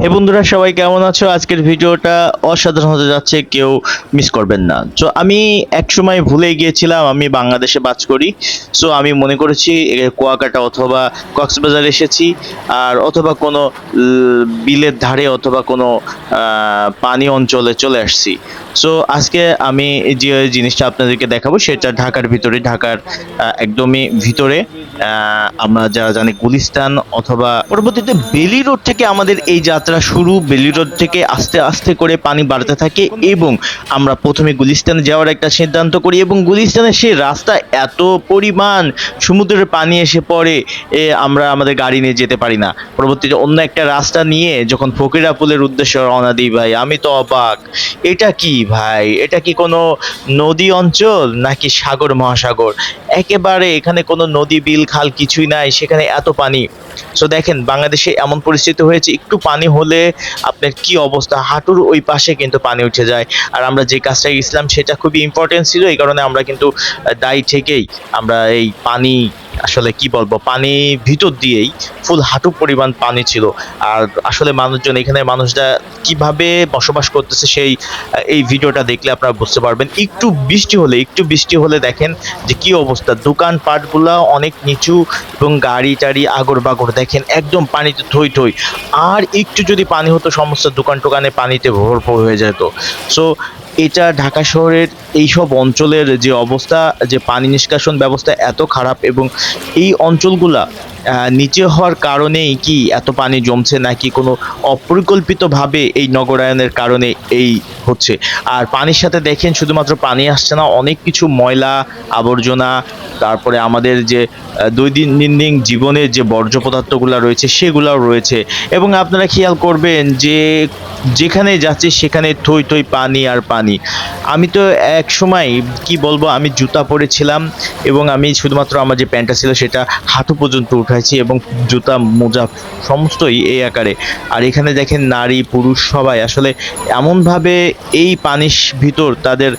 হে বন্ধুরা, সবাই কেমন আছো? আজকের ভিডিওটা অসাধারণ হতে যাচ্ছে, কেউ মিস করবেন না। তো আমি এক সময় ভুলে গিয়েছিলাম, আমি বাংলাদেশে বাস করি। সো আমি মনে করেছি কুয়াকাটা অথবা কক্সবাজার এসেছি, আর অথবা কোনো বিলের ধারে অথবা কোনো পানি অঞ্চলে চলে আসছি। সো আজকে আমি যে জিনিসটা আপনাদেরকে দেখাবো, সেটা ঢাকার ভিতরে, ঢাকার একদমই ভিতরে আমরা যারা জানি গুলিস্তান অথবা পরবর্তীতে বেলি রোড থেকে আমাদের এই যাত্রা শুরু বেলি রোড থেকে আস্তে আস্তে করে পানি বাড়তে থাকে এবং আমরা প্রথমে গুলিস্তানে যাওয়ার একটা সিদ্ধান্ত করি এবং গুলিস্তানের সেই রাস্তা এত পরিমাণ সমুদ্রের পানি এসে পড়ে, এ আমরা আমাদের গাড়ি নিয়ে যেতে পারি না। পরবর্তীতে অন্য একটা রাস্তা নিয়ে যখন ফকিরা পুলের উদ্দেশ্যে রওনা দিই, ভাই, আমি তো অবাক। এটা কি ভাই? এটা কি কোনো নদী অঞ্চল নাকি সাগর, মহাসাগর? একেবারে এখানে কোনো নদী, বিল, খাল কিছুই নাই, সেখানে এত পানি। সো দেখেন, বাংলাদেশে এমন পরিস্থিতি হয়েছে, একটু পানি হলে আপনার কি অবস্থা? হাঁটুর ওই পাশে কিন্তু পানি উঠে যায়। আর আমরা যে কাজটা ইসলাম সেটা খুবই ইম্পর্টেন্ট ছিল, এই কারণে আমরা কিন্তু দায়ী থেকেই আমরা এই পানি আসলে কি বলব, পানি ভিতর দিয়েই ফুল হাঁটু পরিমাণ পানি ছিল। আর আসলে মানুষজন, এখানে মানুষরা কীভাবে বসবাস করতেছে সেই, এই ভিডিওটা দেখলে আপনারা বুঝতে পারবেন। একটু বৃষ্টি হলে, একটু বৃষ্টি হলে দেখেন যে কি অবস্থা। দোকান পাটগুলা অনেক নিচু এবং গাড়ি টাড়ি আগর বাগর দেখেন, একদম পানিতে থই থই। আর একটু যদি পানি হতো, সমস্ত দোকান টোকানে পানিতে ভরপুর হয়ে যেত। সো এটা ঢাকা শহরের এইসব অঞ্চলের যে অবস্থা, যে পানি নিষ্কাশন ব্যবস্থা এত খারাপ এবং এই অঞ্চলগুলা নিচে হওয়ার কারণেই কি এত পানি জমছে নাকি কোনো অপরিকল্পিতভাবে এই নগরায়নের কারণে এই হচ্ছে? আর পানির সাথে দেখেন শুধুমাত্র পানি আসছে না, অনেক কিছু ময়লা, আবর্জনা, তারপরে আমাদের যে দৈনন্দিন জীবনের যে বর্জ্য পদার্থগুলো রয়েছে সেগুলোও রয়েছে। এবং আপনারা খেয়াল করবেন যে, যেখানে যাচ্ছে সেখানে থই থই পানি আর পানি। আমি তো এক সময়, কি বলব, আমি জুতা পরেছিলাম এবং আমি শুধুমাত্র আমার যে প্যান্টটা ছিল সেটা হাঁটু পর্যন্ত উঠাইছি এবং জুতা, মোজা সমস্তই এই আকারে। আর এখানে দেখেন নারী, পুরুষ সবাই। আসলে এমনভাবে এই পানির ভিতর তাদের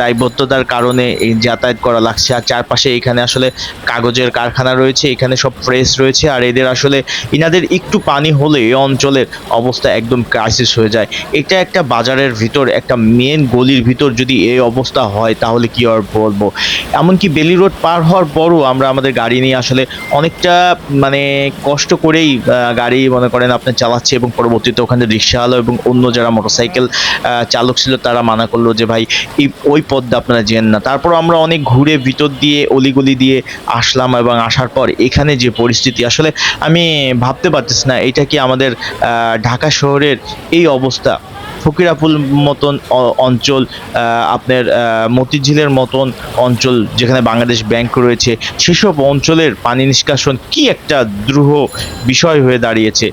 দায়বদ্ধতার কারণে এই যাতায়াত করা লাগছে। আর চারপাশে এখানে আসলে কাগজের কারখানা রয়েছে, এখানে সব ফ্রেশ রয়েছে। আর এদের আসলে ইনাদের একটু পানি হলে এই অঞ্চলের অবস্থা একদম ক্রাইসিস হয়ে যায়। এটা একটা বাজারের ভিতর, একটা মেন গলির ভিতর যদি এই অবস্থা হয়, তাহলে কি আর বলব? এমনকি বেলি রোড পার হওয়ার পরও আমরা আমাদের গাড়ি নিয়ে আসলে অনেকটা মানে কষ্ট করেই গাড়ি মনে করেন আপনি চালাচ্ছে এবং পরবর্তীতে ওখানে রিক্সাওয়ালা এবং অন্য যারা মোটরসাইকেল চালক ছিল তারা মানা করল যে, ভাই, এই, ওই পথ দিয়ে আপনারা যেন না। তারপর আমরা অনেক ঘুরে ভিতর দিয়ে, অলিগলি দিয়ে আসলাম এবং আসার পর এখানে যে পরিস্থিতি, আসলে আমি ভাবতে পারতেছি না, এটা কি আমাদের ঢাকা শহরের এই অবস্থা? ফকিরাপুল মতন অঞ্চল আপনার মতিঝিলের মতন অঞ্চল যেখানে বাংলাদেশ ব্যাংক রয়েছে, সেসব অঞ্চলের পানি নিষ্কাশন কি একটা দ্রুহ বিষয় হয়ে দাঁড়িয়েছে।